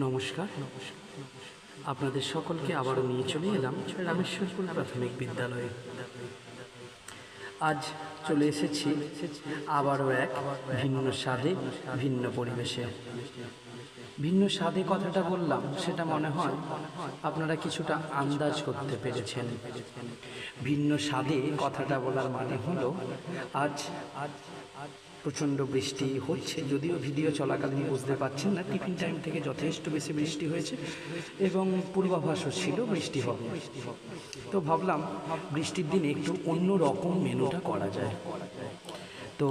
নমস্কার, আপনাদের সকলকে আবারও নিয়ে চলে এলাম রামেশ্বরপুর প্রাথমিক বিদ্যালয়ে। আজ চলে এসেছি আবারও এক ভিন্ন স্বাদে, ভিন্ন পরিবেশে। ভিন্ন স্বাদে কথাটা বললাম, সেটা মনে হয় আপনারা কিছুটা আন্দাজ করতে পেরেছেন। ভিন্ন স্বাদে কথাটা বলার মানে হলো, আজ আজ প্রচণ্ড বৃষ্টি হচ্ছে, যদিও ভিডিও চলাকালীন বুঝতে পারছেন না, টিফিন টাইম থেকে যথেষ্ট বেশি বৃষ্টি হয়েছে এবং পূর্বাভাসও ছিল বৃষ্টি হবে। তো ভাবলাম বৃষ্টির দিনে একটু অন্য রকম মেনুটা করা যায়। তো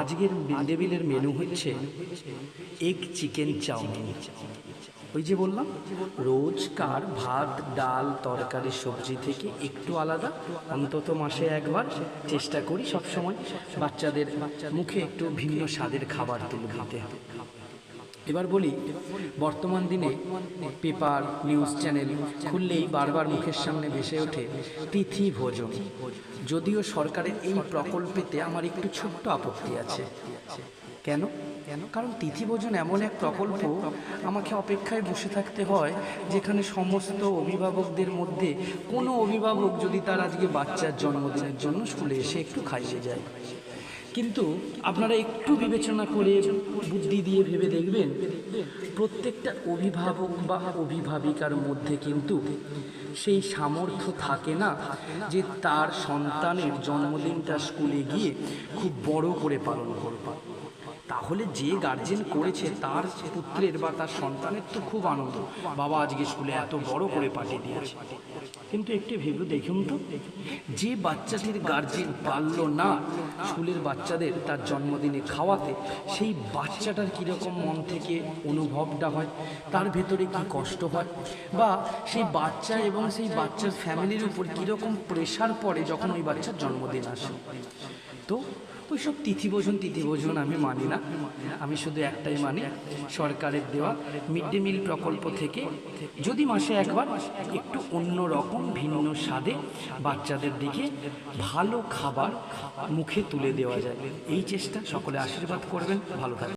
আজকের টেবিলের মেনু হচ্ছে এগ চিকেন চাউমিন ওই যে বললাম রোজকার ভাত, ডাল, তরকারি, সবজি থেকে একটু আলাদা? অন্তত মাসে একবার চেষ্টা করি সব সময় বাচ্চাদের মুখে একটু ভিন্ন স্বাদের খাবার তুলে দিতে। এবার বলি, বর্তমান দিনে পেপার, নিউজ চ্যানেল খুললেই বারবার মুখের সামনে ভেসে ওঠে তিথি ভোজন। যদিও সরকারের এই প্রকল্পেতে আমার একটু ছোট্ট আপত্তি আছে। কেন? কেন কারণ তিথিভোজন এমন এক প্রকল্প আমাকে অপেক্ষায় বসে থাকতে হয়, যেখানে সমস্ত অভিভাবকদের মধ্যে কোনো অভিভাবক যদি তার আজকে বাচ্চার জন্মদিনের জন্য স্কুলে এসে একটু খাইয়ে যায়। কিন্তু আপনারা একটু বিবেচনা করে বুদ্ধি দিয়ে ভেবে দেখবেন, প্রত্যেকটা অভিভাবক বা অভিভাবিকার মধ্যে কিন্তু সেই সামর্থ্য থাকে না যে তার সন্তানের জন্মদিনটা স্কুলে গিয়ে খুব বড় করে পালন করবে তাহলে যে গার্জেন করেছে তার পুত্রের বা তার সন্তানের তো খুব আনন্দ। বাবা আজকে স্কুলে এত বড় করে পাঠিয়ে দিয়েছে। কিন্তু একটু ভেবে দেখুন তো, যে বাচ্চাটির গার্জেন পারল না স্কুলের বাচ্চাদের তার জন্মদিনে খাওয়াতে, সেই বাচ্চাটার কীরকম মন থেকে অনুভবটা হয়? তার ভেতরে কি কষ্ট হয়? বা সেই বাচ্চা এবং সেই বাচ্চার ফ্যামিলির উপর কীরকম প্রেশার পড়ে যখন ওই বাচ্চার জন্মদিন আসে? তো ওইসব তিথিভোজন তিথিভোজন আমি মানি না। আমি শুধু একটাই মানি, সরকারের দেওয়া মিড ডে মিল প্রকল্প থেকে যদি মাসে একবার একটু অন্য রকম ভিন্ন স্বাদে বাচ্চাদের দিকে ভালো খাবার মুখে তুলে দেওয়া যায়। এই চেষ্টা সকলে আশীর্বাদ করবেন। ভালো থাকবেন।